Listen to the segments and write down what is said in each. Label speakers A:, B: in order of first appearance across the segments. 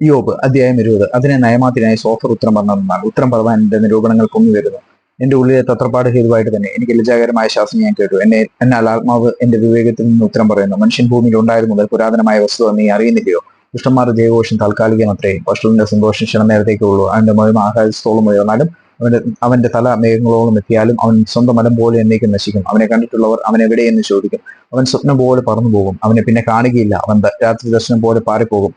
A: യോബ് അധ്യായം ഇരുപത്. അതിനെ നയമാത്തിനായി സോഫർ ഉത്തരം പറഞ്ഞതെന്നാൽ ഉത്തരം പറവാൻ എന്റെ നിരൂപണങ്ങൾ പൊങ്ങി വരുന്നു. എന്റെ ഉള്ളിലെ തത്രപ്പാട് ഹേതുവായിട്ട് തന്നെ. എനിക്ക് ലജ്ജാകരമായ ശാസനം ഞാൻ കേട്ടു. എന്നെ എന്നാൽ ആത്മാവ് എന്റെ വിവേകത്തിൽ നിന്ന് ഉത്തരം പറയുന്നു. മനുഷ്യൻ ഭൂമിയിൽ ഉണ്ടായിരുന്നു മുതൽ പുരാതനമായ വസ്തു നീ അറിയുന്നില്ലയോ? ദുഷ്ടന്മാരുടെ ജയഘോഷം താൽക്കാലികമത്രേ പശുവിന്റെ സന്തോഷം ക്ഷണം നേരത്തേക്കുള്ളൂ അവന്റെ മഹിമ ആകാശത്തോളം ഉയർന്നാലും അവന്റെ അവന്റെ തല മേഘങ്ങളോളം എത്തിയാലും അവൻ സ്വന്തം മലം പോലെ എന്നേക്കും നശിക്കും. അവനെ കണ്ടിട്ടുള്ളവർ അവൻ എവിടെയെന്ന് ചോദിക്കും. അവൻ സ്വപ്നം പോലെ പറന്നു പോകും അവനെ പിന്നെ കാണുകയില്ല. അവൻ രാത്രി ദർശനം പോലെ പാറിപ്പോകും.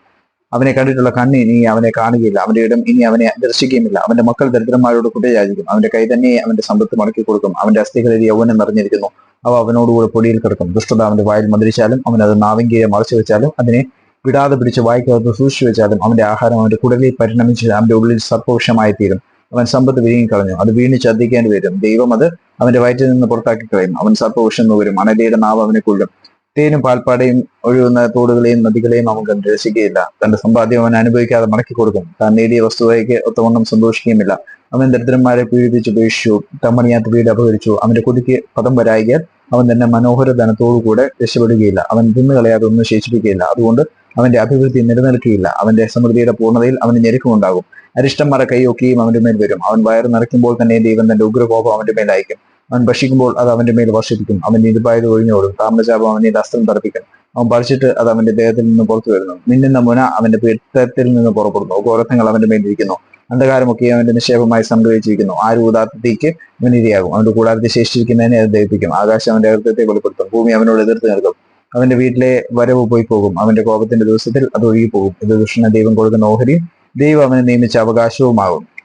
A: അവനെ കണ്ടിട്ടുള്ള കണ്ണി ഇനി അവനെ കാണുകയില്ല. അവന്റെ ഇടം ഇനി അവനെ ദർശിക്കുകയുമില്ല. അവന്റെ മക്കൾ ദരിദ്രന്മാരോട് കുറ്റയാചിക്കും അവന്റെ കൈ തന്നെ അവന്റെ സമ്പത്ത് മടക്കി കൊടുക്കും. അവന്റെ അസ്ഥികളിൽ യൗവനം നിറഞ്ഞിരിക്കുന്നു. അവ അവനോടുകൂടെ പൊടിയിൽ കിടക്കും. ദുഷ്ടത അവന്റെ വായിൽ മന്ദിരിച്ചാലും അവൻ അത് നാവിൻ മറച്ചു വെച്ചാലും അതിനെ വിടാതെ പിടിച്ച് വായിക്കകത്ത് സൂക്ഷിച്ചു വെച്ചാലും അവന്റെ ആഹാരം അവന്റെ കുടലിൽ പരിണമിച്ച് അവന്റെ ഉള്ളിൽ സർപ്പവൃക്ഷമായി തീരും അവൻ സമ്പത്ത് വിഴുങ്ങിക്കളഞ്ഞു. അത് വീണ് ഛർദ്ദിക്കേണ്ടി വരും. ദൈവം അത് അവന്റെ വയറ്റിൽ നിന്ന് പുറത്താക്കി കളയും അവൻ സർപ്പവൃക്ഷം വരും അണലിയുടെ നാവ് അവനെ കൊല്ലും. തേനും പാൽപ്പാടയും ഒഴുകുന്ന തോടുകളെയും നദികളെയും അവൻ കണ്ട് രസിക്കുകയില്ല. തന്റെ സമ്പാദ്യം അവൻ അനുഭവിക്കാതെ മടക്കി കൊടുക്കും താൻ നേടിയ വസ്തുവായിക്ക് ഒത്തവണ്ണം സന്തോഷിക്കുകയുമില്ല. അവൻ ദരിദ്രന്മാരെ പീഡിപ്പിച്ച് ഉപേക്ഷിച്ചു. തമ്മണിയാത്ത വീട് അപഹരിച്ചു. അവന്റെ കൊതിക്ക് പദം വരായിക്കാൻ അവൻ തന്നെ മനോഹര ധനത്തോടുകൂടെ രക്ഷപ്പെടുകയില്ല. അവൻ തിന്നുകളയാതെ ഒന്നും ശേഷിപ്പിക്കുകയില്ല. അതുകൊണ്ട് അവന്റെ അഭിവൃദ്ധി നിലനിൽക്കുകയില്ല. അവന്റെ സമൃദ്ധിയുടെ പൂർണതയിൽ അവന് ഞെരുക്കമുണ്ടാകും അരിഷ്ടന്മാരെ കൈയൊക്കെയും അവന്റെ മേൽ വരും. അവൻ വയറ് നിറയ്ക്കുമ്പോൾ തന്നെ ദൈവം തന്റെ ഉഗ്രകോപം അവന്റെ മേലായിരിക്കും അവൻ ഭക്ഷിക്കുമ്പോൾ അത് അവന്റെ മേൽ വർഷിപ്പിക്കും. അവൻ ഇരുപായത് ഒഴിഞ്ഞോടും താമരശാപം അവനെ അസ്ത്രം തറപ്പിക്കും അവൻ പറിച്ചിട്ട് അത് അവന്റെ ദേഹത്തിൽ നിന്ന് പുറത്തു വരുന്നു. മിന്നുന്ന മുന അവന്റെ പിത്തത്തിൽ നിന്ന് പുറപ്പെടുന്നു. ഘോരത്തങ്ങൾ അവന്റെ മേൽ ഇരിക്കുന്നു. അന്ധകാരമൊക്കെ അവന്റെ നിക്ഷേപമായി സംഗ്രഹിച്ചിരിക്കുന്നു. ആരും ഊതാത്തത്തേക്ക് അവൻ ഇരയാകും. അവന്റെ കൂടാരത്തെ ശേഷിച്ചിരിക്കുന്നതിനെ അത് ദഹിപ്പിക്കും. ആകാശം അവന്റെ ഹൃദയത്തെ വെളിപ്പെടുത്തും. ഭൂമി അവനോട് എതിർത്ത് നിൽക്കും. അവന്റെ വീട്ടിലെ വരവ് പോയി പോകും. അവന്റെ കോപത്തിന്റെ ദിവസത്തിൽ അത് ഒഴുകി പോകും ഇത് ദുഷ്ടന ദൈവം കൊടുക്കുന്ന ഓഹരിയും ദൈവം അവനെ നിയമിച്ച അവകാശവുമാകും.